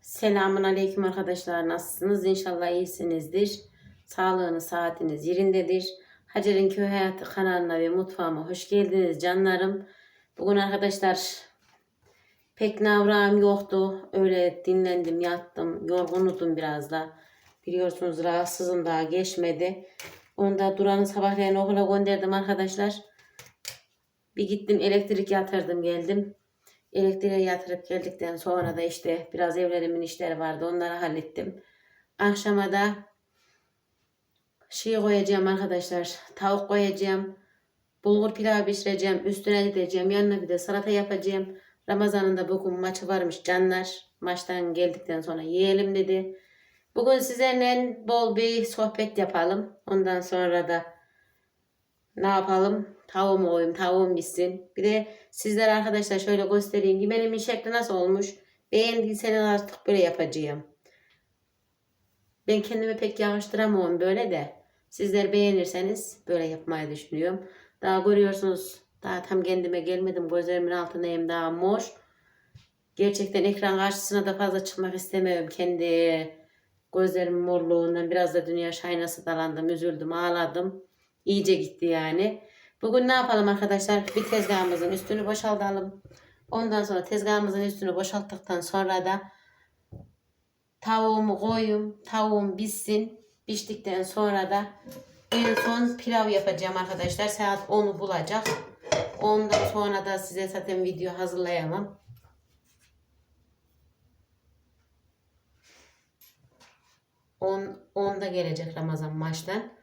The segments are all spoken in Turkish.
Selamun Aleyküm arkadaşlar. Nasılsınız? İnşallah iyisinizdir. Sağlığınız, saatiniz yerindedir. Hacer'in Köy Hayatı kanalına ve mutfağıma hoş geldiniz canlarım. Bugün arkadaşlar pek navrağım yoktu. Öyle dinlendim, yattım. Yorgunudum biraz da. Biliyorsunuz rahatsızım daha geçmedi. Onda Duran'ı sabahleyin okula gönderdim arkadaşlar. Bir gittim elektrik yatırdım geldim. Elektriğe yatırıp geldikten sonra da işte biraz evlerimin işleri vardı. Onları hallettim. Akşama da şey koyacağım arkadaşlar. Tavuk koyacağım. Bulgur pilav pişireceğim. Üstüne gideceğim. Yanına bir de salata yapacağım. Ramazan'ın da bugün maçı varmış canlar. Maçtan geldikten sonra yiyelim dedi. Bugün sizlerle bol bir sohbet yapalım. Ondan sonra da ne yapalım? Tavuğumu koyayım, tavuğum bitsin. Bir de sizlere arkadaşlar şöyle göstereyim. Yemenimin şekli nasıl olmuş? Beğendiyseniz artık böyle yapacağım. Ben kendimi pek yakıştıramıyorum böyle de. Sizler beğenirseniz böyle yapmayı düşünüyorum. Daha görüyorsunuz daha tam kendime gelmedim. Gözlerimin altındayım daha mor. Gerçekten ekran karşısına da fazla çıkmak istemiyorum. Kendi gözlerimin morluğundan biraz da dünya şaynası dalandım, üzüldüm, ağladım. İyice gitti yani. Bugün ne yapalım arkadaşlar? Bir tezgahımızın üstünü boşaltalım. Ondan sonra tezgahımızın üstünü boşalttıktan sonra da tavuğumu koyayım. Tavuğum bitsin. Piştikten sonra da en son pilav yapacağım arkadaşlar. Saat 10'u bulacak. Ondan sonra da size zaten video hazırlayamam. On, onda gelecek Ramazan maçtan.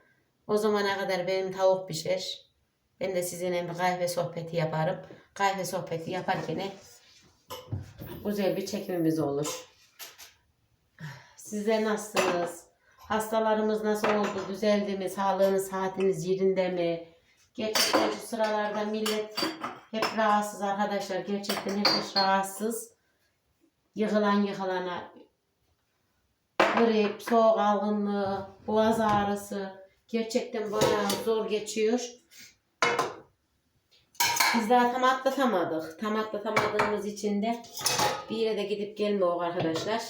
O zamana kadar benim tavuk pişer. Ben de sizinle bir kahve sohbeti yaparım. Kahve sohbeti yaparken güzel bir çekimimiz olur. Sizler nasılsınız? Hastalarımız nasıl oldu? Düzeldi mi? Sağlığınız, saatiniz yerinde mi? Gerçekten şu sıralarda millet hep rahatsız arkadaşlar. Gerçekten herkes rahatsız. Yıkılan yıkılana grip, soğuk algınlığı, boğaz ağrısı gerçekten bayağı zor geçiyor. Biz daha tam atlatamadık. Tam atlatamadığımız için de bir yere de gidip gelmiyor arkadaşlar.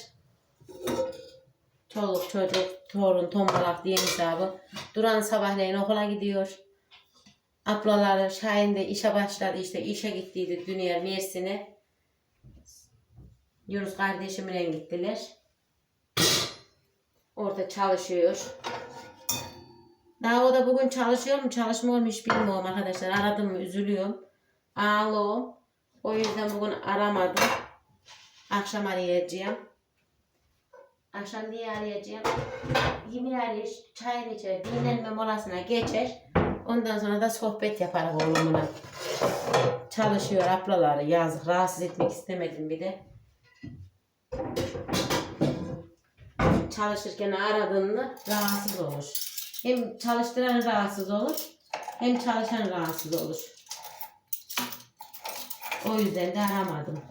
Çoluk çocuk, torun, tombalak diye hesabı. Duran sabahleyin okula gidiyor. Ablaları Şahin de işe başladı işte işe gittiydi Dünya Mersin'e. Yunus kardeşimle gittiler. Orada çalışıyor. Daha o da bugün çalışıyor mu çalışmıyor mu hiç bilmiyorum arkadaşlar. Aradım mı üzülüyorum. Alo. O yüzden bugün aramadım. Akşam arayacağım. Akşam diye arayacağım. Yemin arayış, çayını içer, dinlenme molasına geçer. Ondan sonra da sohbet yaparız oğlumla. Çalışıyor ablaları yazık. Rahatsız etmek istemedim bir de. Çalışırken aradığında rahatsız olur. Hem çalıştıran rahatsız olur hem çalışan rahatsız olur. O yüzden de aramadım.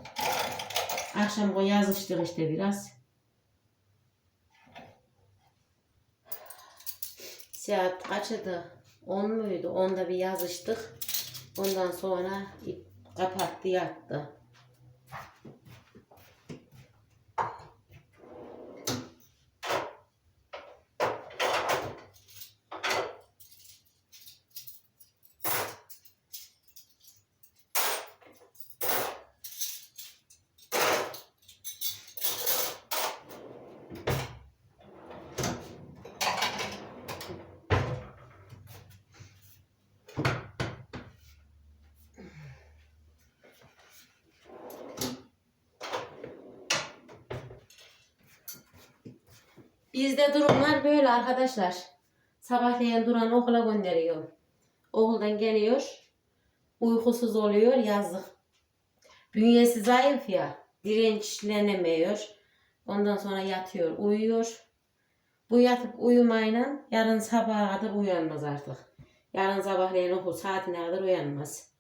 Akşam o yazıştık işte biraz. Saat kaçıydı? 10 muydu? 10'da bir yazıştık. Ondan sonra kapattı yattı. Bizde durumlar böyle arkadaşlar. Sabahleyin Duran okula gönderiyor. Okuldan geliyor. Uykusuz oluyor yazık. Bünyesi zayıf ya. Dirençlenemiyor. Ondan sonra yatıyor, uyuyor. Bu yatıp uyumayla yarın sabaha kadar uyanmaz artık. Yarın sabahleyin okul saatine kadar uyanmaz.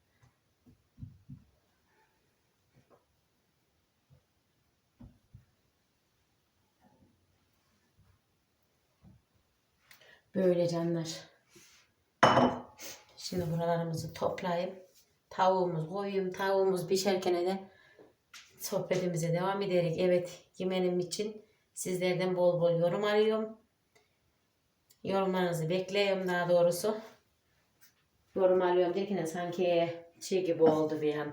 Böyle canlar. Şimdi buralarımızı toplayıp tavuğumuz koyayım. Tavuğumuz pişerken de sohbetimize devam ederek evet yemenim için sizlerden bol bol yorum alıyorum. Yorumlarınızı bekliyorum daha doğrusu. Yorum alıyorum derken sanki şey gibi oldu bir an.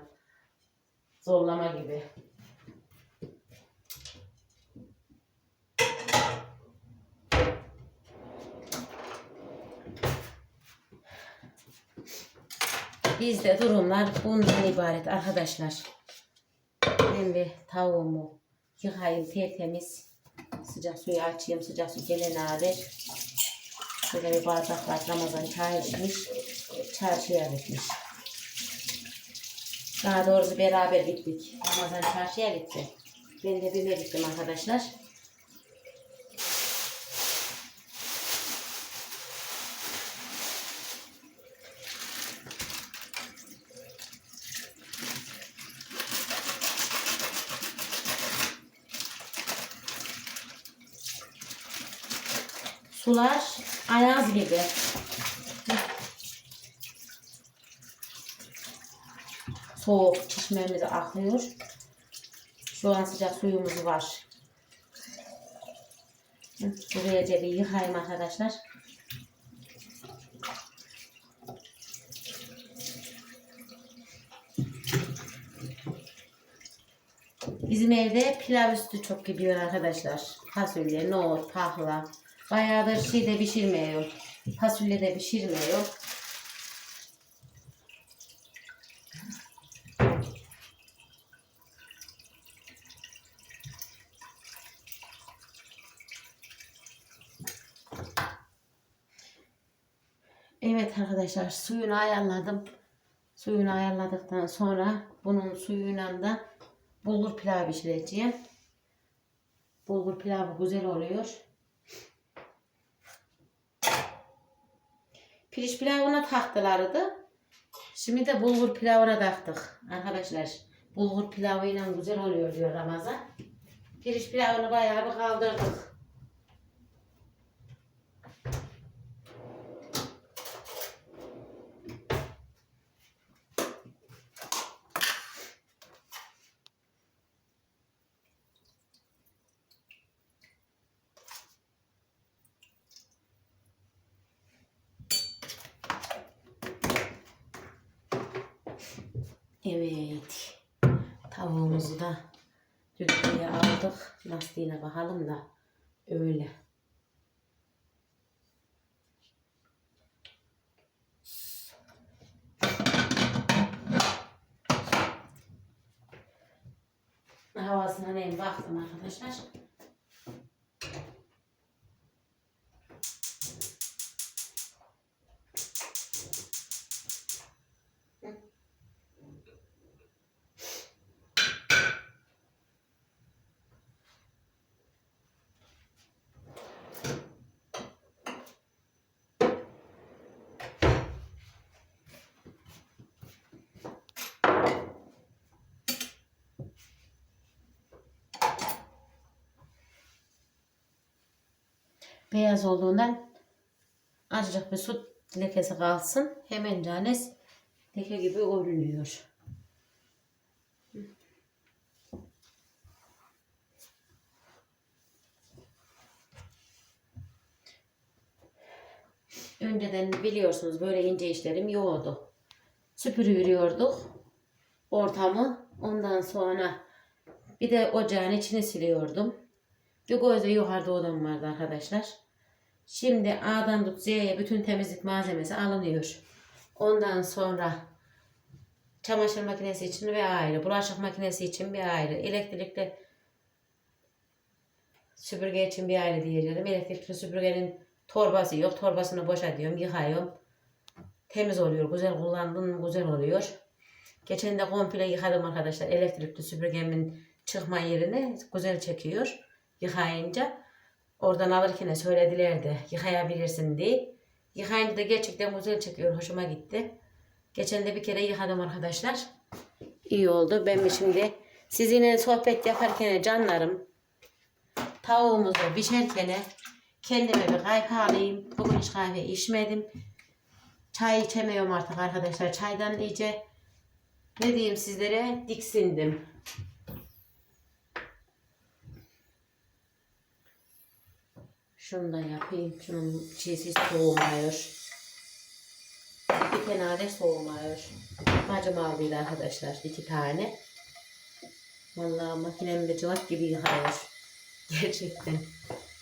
Zorlama gibi. Bizde durumlar bundan ibaret arkadaşlar. Ben bir tavuğumu yıkayayım tertemiz. Sıcak suyu açayım. Sıcak su gelene kadar. Şöyle bir bardaklar Ramazan çay içmiş. Çarşıya gitmiş. Daha doğrusu beraber gittik. Ramazan çarşıya gitti. Ben de BİM'e gittim arkadaşlar. Sular ayaz gibi. Soğuk çişmemiz akıyor. Şu an sıcak suyumuz var. Buraya bir yıkayayım arkadaşlar. Bizim evde pilav üstü çok gidiyor arkadaşlar. Fasulye, nohut, tahla. Bayağıdır şey de pişirmiyor. Fasulye de pişirmiyor. Evet arkadaşlar suyunu ayarladım. Suyunu ayarladıktan sonra bunun suyuyla da bulgur pilav pişireceğim. Bulgur pilavı güzel oluyor. Pirinç pilavına taktılardı. Şimdi de bulgur pilavına taktık arkadaşlar. Bulgur pilavıyla güzel oluyor diyor Ramazan. Pirinç pilavını bayağı bir kaldırdık. Evet. Tavuğumuzu da düdüğe aldık. Lastiğine bakalım da öyle. Havasına neyim baktım arkadaşlar. Beyaz olduğundan azıcık bir su lekesi kalsın. Hemen canes leke gibi görünüyor. Önceden biliyorsunuz böyle ince işlerim yoğdu. Süpürüyorduk ortamı. Ondan sonra bir de ocağın içini siliyordum. Bir gözde yukarıda odam vardı arkadaşlar. Şimdi A'dan tut Z'ye bütün temizlik malzemesi alınıyor. Ondan sonra çamaşır makinesi için bir ayrı, bulaşık makinesi için bir ayrı, elektrikli süpürge için bir ayrı diyeceğim. Elektrikli süpürgenin torbası yok. Torbasını boşa diyorum, yıkıyorum. Temiz oluyor, güzel kullandın mı güzel oluyor. Geçen de komple yıkadım arkadaşlar. Elektrikli süpürgemin çıkma yerini güzel çekiyor yıkayınca. Oradan alırken söylediler de yıkayabilirsin diye. Yıkayınca da gerçekten güzel çekiyor. Hoşuma gitti. Geçen de bir kere yıkadım arkadaşlar. İyi oldu. Ben şimdi sizinle sohbet yaparken canlarım tavuğumuzu pişerken kendime bir kahve alayım. Bugün hiç kahve içmedim. Çay içemiyorum artık arkadaşlar. Çaydan iyice ne diyeyim sizlere diksindim. Şunu da yapayım. Şunun çiğsi soğumuyor. Bir de soğumuyor. Bacım aldıydı arkadaşlar. iki tane. Vallahi makinem de cıvat gibi yıkıyor. Gerçekten.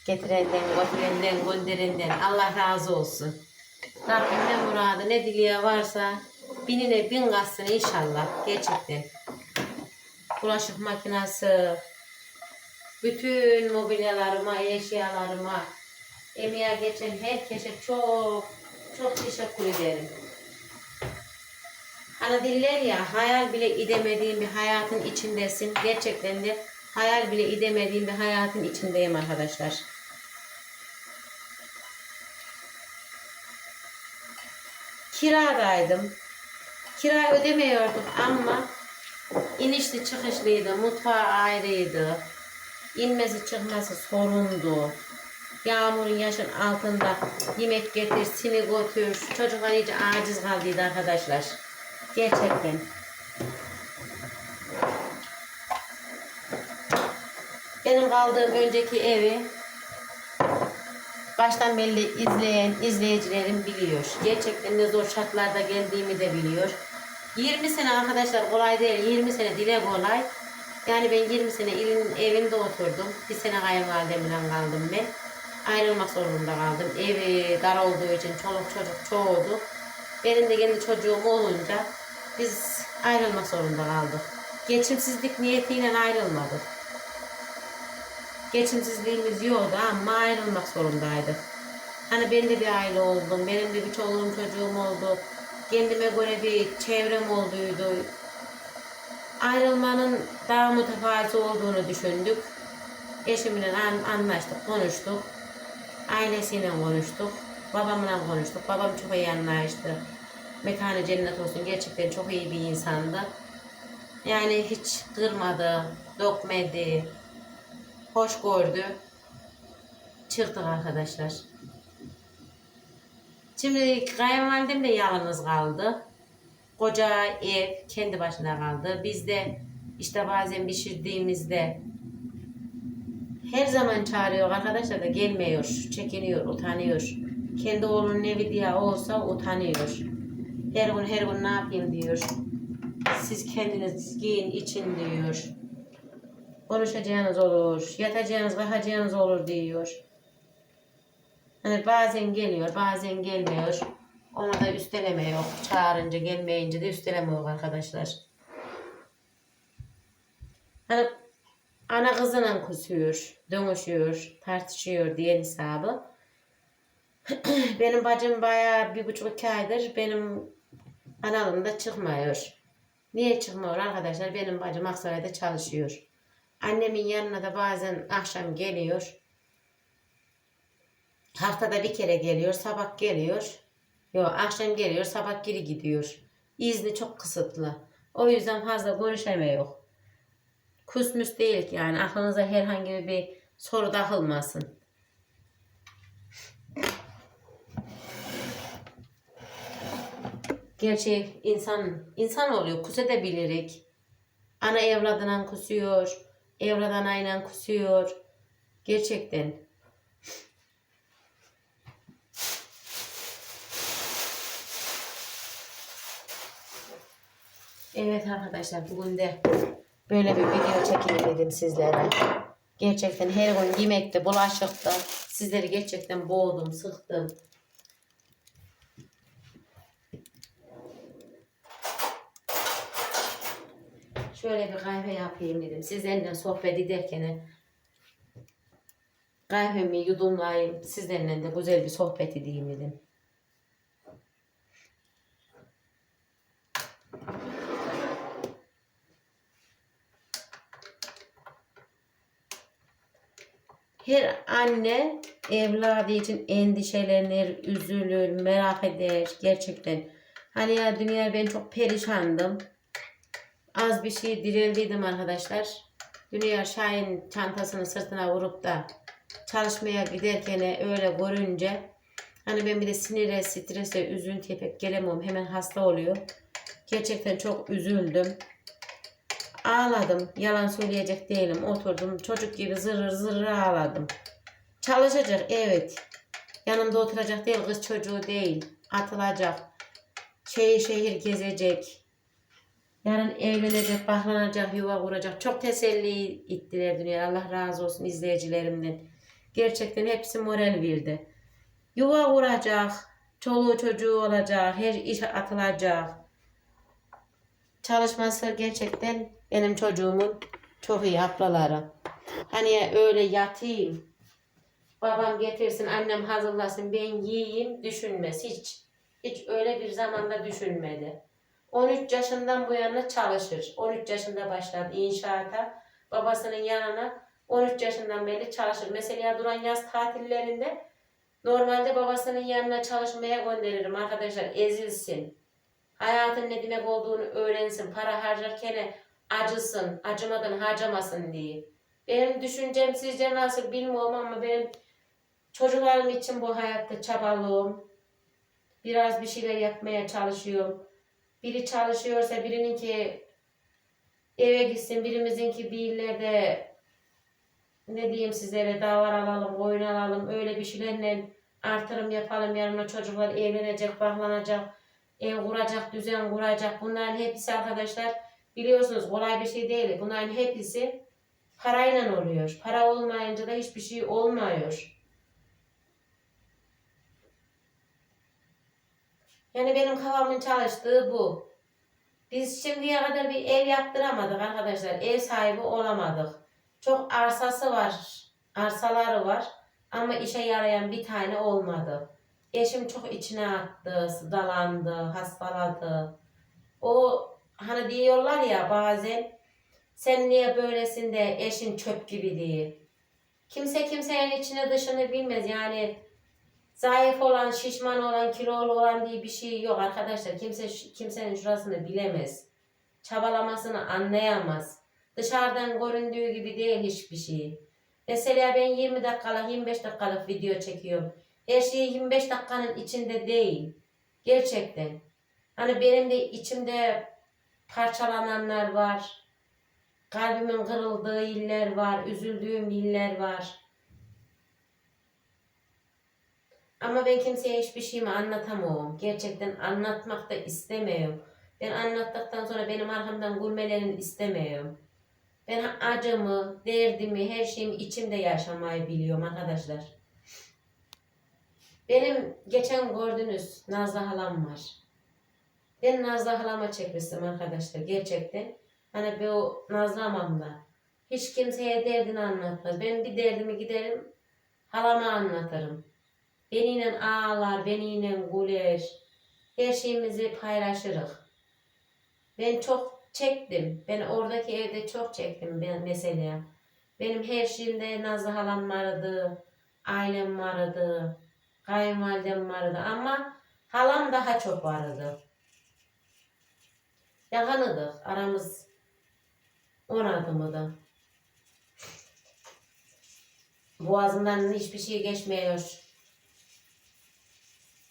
Getirenden, götürenden, gönderenden Allah razı olsun. Rabbim ne muradı, ne diliye varsa binine bin katsın inşallah. Gerçekten. Bulaşık makinesi, bütün mobilyalarıma, eşyalarıma, emeğe geçen herkese çok çok teşekkür ederim. Hani diller ya hayal bile edemediğim bir hayatın içindesin. Gerçekten de hayal bile edemediğim bir hayatın içindeyim arkadaşlar. Kiradaydım. Kira ödemiyorduk ama inişli çıkışlıydı, mutfağı ayrıydı. İnmesi çıkması sorundu. Yağmurun yaşın altında yemek getir, sini götür. Çocuklar iyice aciz kaldıydı arkadaşlar. Gerçekten. Benim kaldığım önceki evi baştan belli izleyen izleyicilerim biliyor. Gerçekten ne zor şartlarda geldiğimi de biliyor. 20 sene arkadaşlar kolay değil. 20 sene dile kolay. Yani ben 20 sene ilin evinde oturdum. Bir sene kayınvalidemle kaldım ben. Ayrılmak zorunda kaldım. Evi dar olduğu için çoluk çocuk çoğuldu. Benim de kendi çocuğum olunca biz ayrılmak zorunda kaldık. Geçimsizlik niyetiyle ayrılmadık. Geçimsizliğimiz yoktu ama ayrılmak zorundaydık. Hani ben de bir aile oldum. Benim de bir çoluğum çocuğum oldu. Kendime göre bir çevrem olduydu. Ayrılmanın daha mütefazi olduğunu düşündük. Eşimle an- anlaştık, konuştuk. Ailesiyle konuştuk. Babamla konuştuk. Babam çok iyi anlaştı. Mekanı cennet olsun. Gerçekten çok iyi bir insandı. Yani hiç kırmadı, dokmedi, hoş gördü. Çıktık arkadaşlar. Şimdi kayınvalidem de yalnız kaldı. Koca ev kendi başına kaldı. Biz de işte bazen pişirdiğimizde her zaman çağırıyor arkadaşlar da gelmiyor, çekiniyor, utanıyor. Kendi oğlunun evi diye olsa utanıyor. Her gün her gün ne yapayım diyor. Siz kendiniz giyin için diyor. Konuşacağınız olur, yatacağınız, kalkacağınız olur diyor. Hani bazen geliyor, bazen gelmiyor. Ona da üsteleme yok. Çağırınca gelmeyince de üsteleme yok arkadaşlar. Hani ana kızına kusuyor, dönüşüyor, tartışıyor diye hesabı. benim bacım bayağı bir buçuk iki aydır benim kanalımda çıkmıyor. Niye çıkmıyor arkadaşlar? Benim bacım Aksaray'da çalışıyor. Annemin yanına da bazen akşam geliyor. Haftada bir kere geliyor, sabah geliyor. Yok akşam geliyor, sabah geri gidiyor. İzni çok kısıtlı. O yüzden fazla konuşamıyor. Kusmus değil ki yani aklınıza herhangi bir soru takılmasın. Gerçi insan insan oluyor. Kusedebilirik. Ana evladından kusuyor. Evlat anayla kusuyor. Gerçekten. Evet arkadaşlar bugün de böyle bir video çekeyim dedim sizlere. Gerçekten her gün yemekte, bulaşıkta sizleri gerçekten boğdum, sıktım. Şöyle bir kahve yapayım dedim. Sizlerle sohbet ederken kahvemi yudumlayayım. Sizlerle de güzel bir sohbet edeyim dedim. Her anne evladı için endişelenir, üzülür, merak eder gerçekten. Hani ya dünya ben çok perişandım. Az bir şey direldiydim arkadaşlar. Dünya Şahin çantasını sırtına vurup da çalışmaya giderken öyle görünce hani ben bir de sinire, strese, üzüntüye pek gelemiyorum. Hemen hasta oluyor. Gerçekten çok üzüldüm. Ağladım. Yalan söyleyecek değilim. Oturdum. Çocuk gibi zırır zırır ağladım. Çalışacak evet. Yanımda oturacak değil kız çocuğu değil. Atılacak. Şehir şehir gezecek. Yarın evlenecek, baklanacak, yuva kuracak. Çok teselli ettiler dünya. Allah razı olsun izleyicilerimden. Gerçekten hepsi moral verdi. Yuva kuracak, çoluğu çocuğu olacak, her iş atılacak. Çalışması gerçekten benim çocuğumun çok iyi ablaları. Hani öyle yatayım, babam getirsin, annem hazırlasın, ben yiyeyim düşünmez hiç. Hiç öyle bir zamanda düşünmedi. 13 yaşından bu yana çalışır. 13 yaşında başladı inşaata. Babasının yanına 13 yaşından beri çalışır. Mesela duran yaz tatillerinde normalde babasının yanına çalışmaya gönderirim arkadaşlar. Ezilsin. Hayatın ne demek olduğunu öğrensin. Para harcarken acısın. Acımadan harcamasın diye. Benim düşüncem sizce nasıl bilmiyorum ama benim çocuklarım için bu hayatta çabalığım. Biraz bir şeyler yapmaya çalışıyorum. Biri çalışıyorsa birininki eve gitsin, birimizinki bir illerde ne diyeyim sizlere davar alalım, oyun alalım, öyle bir şeylerle artırım yapalım. Yarın o çocuklar evlenecek, baklanacak, ev kuracak, düzen kuracak. Bunların hepsi arkadaşlar biliyorsunuz kolay bir şey değil. Bunların hepsi parayla oluyor. Para olmayınca da hiçbir şey olmuyor. Yani benim kafamın çalıştığı bu. Biz şimdiye kadar bir ev yaptıramadık arkadaşlar. Ev sahibi olamadık. Çok arsası var. Arsaları var. Ama işe yarayan bir tane olmadı. Eşim çok içine attı, dalandı, hastaladı. O hani diyorlar ya bazen sen niye böylesin de eşin çöp gibi diye. Kimse kimsenin içine dışını bilmez yani Zayıf olan, şişman olan, kilolu olan diye bir şey yok arkadaşlar. Kimse kimsenin şurasını bilemez. Çabalamasını anlayamaz. Dışarıdan göründüğü gibi değil hiçbir şey. Mesela ben 20 dakikalık, 25 dakikalık video çekiyorum. Her şey 25 dakikanın içinde değil. Gerçekten. Hani benim de içimde parçalananlar var. Kalbimin kırıldığı iller var. Üzüldüğüm iller var. Ama ben kimseye hiçbir şeyimi anlatamam. Gerçekten anlatmak da istemiyorum. Ben anlattıktan sonra benim arkamdan gülmelerini istemiyorum. Ben acımı, derdimi, her şeyimi içimde yaşamayı biliyorum arkadaşlar. Benim geçen gördünüz Nazlı halam var. Ben Nazlı halama çekmiştim arkadaşlar gerçekten. Hani bu Nazlı hamamda. Hiç kimseye derdini anlatmaz. Ben bir derdimi giderim halama anlatırım. Beniyle ağlar, beniyle güler. Her şeyimizi paylaşırız. Ben çok çektim. Ben oradaki evde çok çektim ben mesela. Benim her şeyimde Nazlı halam vardı, ailem vardı, kayınvalidem vardı ama halam daha çok vardı. Yakınıdık, aramız on adımıydı. Boğazından hiçbir şey geçmiyor.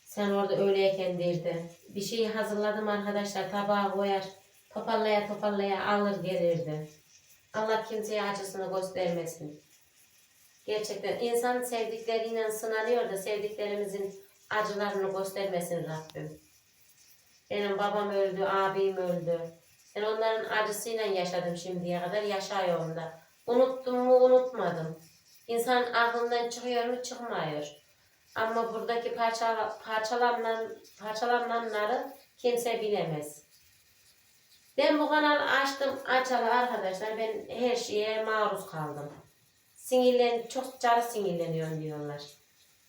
Sen orada öyleyken derdi. Bir şeyi hazırladım arkadaşlar tabağa koyar. Toparlaya toparlaya alır gelirdi. Allah kimseye acısını göstermesin. Gerçekten insan sevdikleriyle sınanıyor da sevdiklerimizin acılarını göstermesin Rabbim. Benim babam öldü, abim öldü. Ben onların acısıyla yaşadım şimdiye kadar, yaşıyorum da. Unuttum mu unutmadım. İnsan aklından çıkıyor mu çıkmıyor. Ama buradaki parça, parçalanan, parçalananları kimse bilemez. Ben bu kanalı açtım açalı arkadaşlar ben her şeye maruz kaldım. Sinirlen, çok canı sinirleniyorum diyorlar.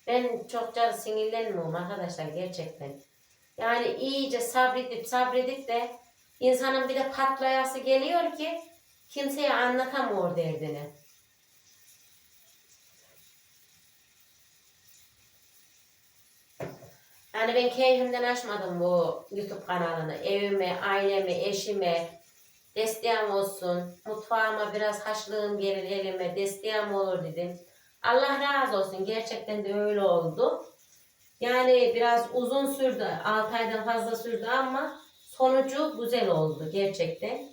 Ben çok canı sinirlenmiyorum arkadaşlar gerçekten. Yani iyice sabredip sabredip de insanın bir de patlayası geliyor ki kimseye anlatamıyor derdini. Yani ben keyfimden açmadım bu YouTube kanalını. Evime, aileme, eşime desteğim olsun. Mutfağıma biraz haşlığım gelir elime. Desteğim olur dedim. Allah razı olsun. Gerçekten de öyle oldu. Yani biraz uzun sürdü. 6 aydan fazla sürdü ama sonucu güzel oldu gerçekten.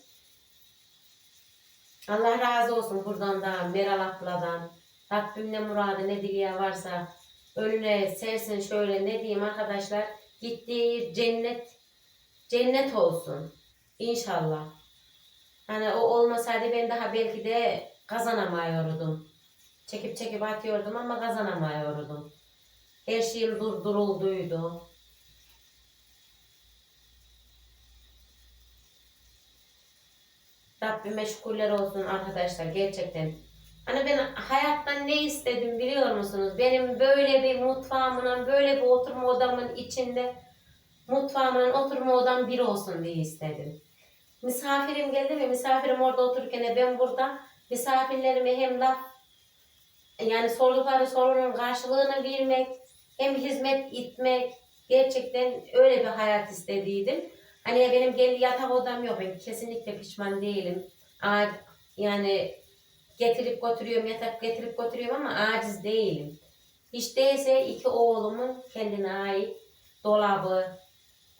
Allah razı olsun buradan da Meral abladan, Rabbim ne muradı ne dileği varsa önüne sersin şöyle ne diyeyim arkadaşlar. Gittiği cennet cennet olsun. İnşallah. Hani o olmasaydı ben daha belki de kazanamıyordum. Çekip çekip atıyordum ama kazanamıyordum. Her şeyim durdurulduydu. Rabbime şükürler olsun arkadaşlar gerçekten. Hani ben hayattan ne istedim biliyor musunuz? Benim böyle bir mutfağımın, böyle bir oturma odamın içinde mutfağımın oturma odam bir olsun diye istedim. Misafirim geldi mi? Misafirim orada otururken ben burada misafirlerime hem laf yani sordukları sorunun karşılığını vermek hem hizmet etmek gerçekten öyle bir hayat istediydim. Hani benim kendi yatak odam yok. Ben kesinlikle pişman değilim. A- Yani getirip götürüyorum, yatak getirip götürüyorum ama aciz değilim. Hiç değilse iki oğlumun kendine ait dolabı,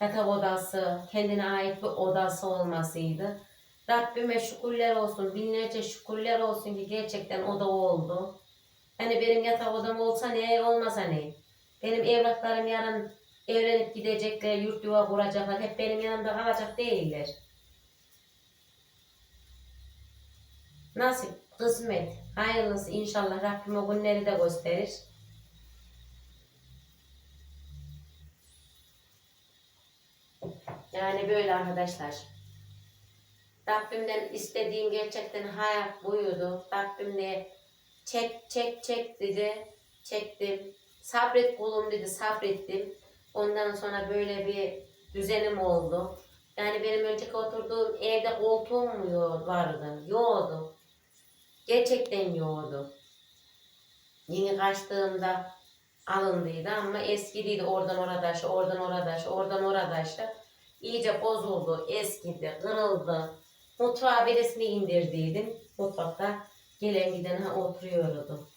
yatak odası, kendine ait bir odası olmasıydı. Rabbime şükürler olsun, binlerce şükürler olsun ki gerçekten o da oldu. Hani benim yatak odam olsa ne, olmasa ne. Benim evlatlarım yarın evlenip gidecekler, yurt yuva kuracaklar. Hep benim yanımda kalacak değiller. Nasip, kısmet, hayırlısı inşallah Rabbim o günleri de gösterir. Yani böyle arkadaşlar. Rabbimden istediğim gerçekten hayat buydu. Rabbim de çek çek çek dedi. Çektim. Sabret kulum dedi. Sabrettim. Ondan sonra böyle bir düzenim oldu. Yani benim önceki oturduğum evde koltuğum mu vardı? Yoktu. Gerçekten yoktu. Yeni kaçtığımda alındıydı ama eskidiydi oradan orada şu, oradan orada şu, oradan orada şu. İyice bozuldu, eskidi, kırıldı. Mutfağa birisini indirdiydim. Mutfakta gelen giden oturuyordu.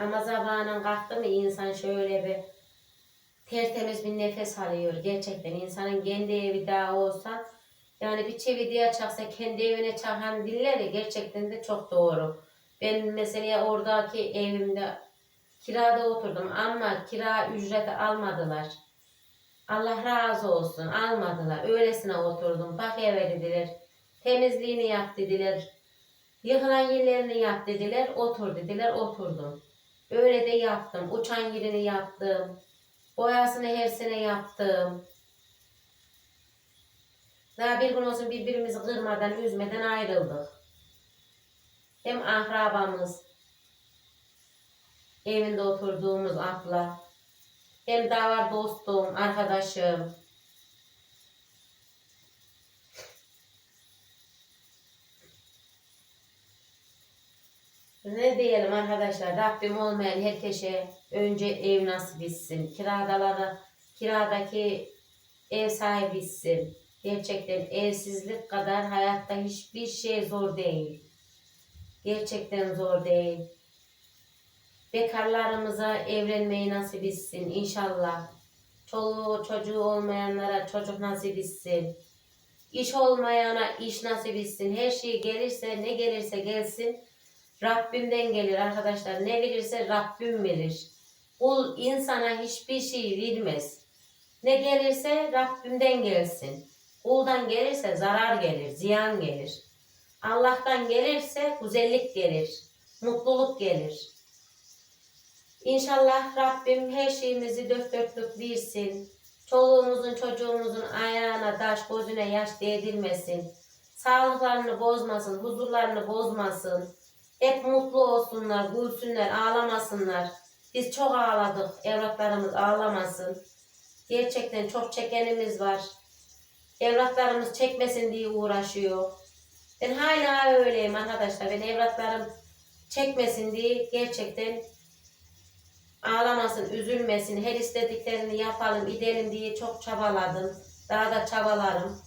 Ama zamanın kalktı mı insan şöyle bir tertemiz bir nefes alıyor. Gerçekten insanın kendi evi daha olsa yani bir çevi diye çaksa kendi evine çakan dilleri gerçekten de çok doğru. Ben mesela oradaki evimde kirada oturdum ama kira ücreti almadılar. Allah razı olsun almadılar. Öylesine oturdum. Bak eve dediler. Temizliğini yap dediler. Yıkılan yerlerini yap dediler. Otur dediler. Oturdum. Öyle de yaptım. Uçan yerini yaptım. Boyasını her yaptım. Daha bir gün olsun birbirimizi kırmadan, üzmeden ayrıldık. Hem akrabamız, evinde oturduğumuz abla, hem daha var dostum, arkadaşım. Ne diyelim arkadaşlar, Rabbim olmayan herkese önce ev nasip etsin. Kiradalara, kiradaki ev sahibi etsin. Gerçekten evsizlik kadar hayatta hiçbir şey zor değil. Gerçekten zor değil. Bekarlarımıza evlenmeyi nasip etsin inşallah. Çoluğu çocuğu olmayanlara çocuk nasip etsin. İş olmayana iş nasip etsin. Her şey gelirse ne gelirse gelsin. Rabbimden gelir arkadaşlar. Ne verirse Rabbim verir. Kul insana hiçbir şey vermez. Ne gelirse Rabbimden gelsin. Kuldan gelirse zarar gelir, ziyan gelir. Allah'tan gelirse güzellik gelir, mutluluk gelir. İnşallah Rabbim her şeyimizi dört dörtlük versin. Çoluğumuzun çocuğumuzun ayağına taş gözüne yaş değdirmesin. Sağlıklarını bozmasın, huzurlarını bozmasın. Hep mutlu olsunlar, gülsünler, ağlamasınlar. Biz çok ağladık, evlatlarımız ağlamasın. Gerçekten çok çekenimiz var. Evlatlarımız çekmesin diye uğraşıyor. Ben hala öyleyim arkadaşlar. Ben evlatlarım çekmesin diye gerçekten ağlamasın, üzülmesin, her istediklerini yapalım, gidelim diye çok çabaladım. Daha da çabalarım.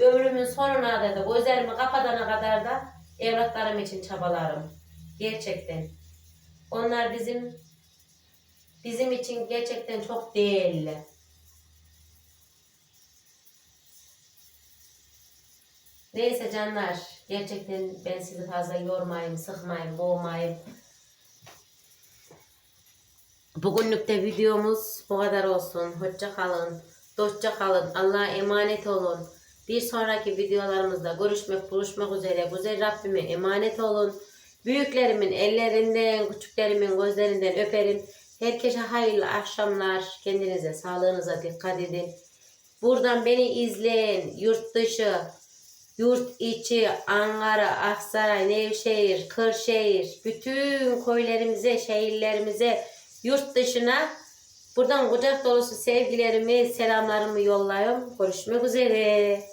Ömrümün sonuna da gözlerimi kapatana kadar da evlatlarım için çabalarım. Gerçekten. Onlar bizim bizim için gerçekten çok değerli. Neyse canlar, Gerçekten ben sizi fazla yormayayım, sıkmayayım, boğmayayım. Bugünlük de videomuz bu kadar olsun. Hoşça kalın. Dostça kalın. Allah'a emanet olun. Bir sonraki videolarımızda görüşmek, buluşmak üzere. Güzel Rabbime emanet olun. Büyüklerimin ellerinden, küçüklerimin gözlerinden öperim. Herkese hayırlı akşamlar. Kendinize, sağlığınıza dikkat edin. Buradan beni izleyen yurt dışı, yurt içi, Ankara, Aksaray, Nevşehir, Kırşehir, bütün köylerimize, şehirlerimize, yurt dışına buradan kucak dolusu sevgilerimi, selamlarımı yolluyorum. Görüşmek üzere.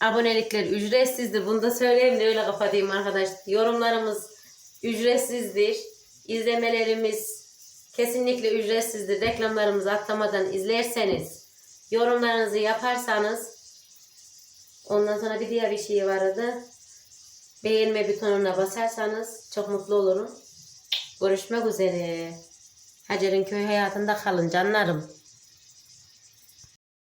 Abonelikler ücretsizdir. Bunu da söyleyeyim de öyle kapatayım arkadaşlar. Yorumlarımız ücretsizdir. İzlemelerimiz kesinlikle ücretsizdir. Reklamlarımızı atlamadan izlerseniz, yorumlarınızı yaparsanız ondan sonra bir diğer bir şey vardı. Beğenme butonuna basarsanız çok mutlu olurum. Görüşmek üzere. Hacer'in köy hayatında kalın canlarım.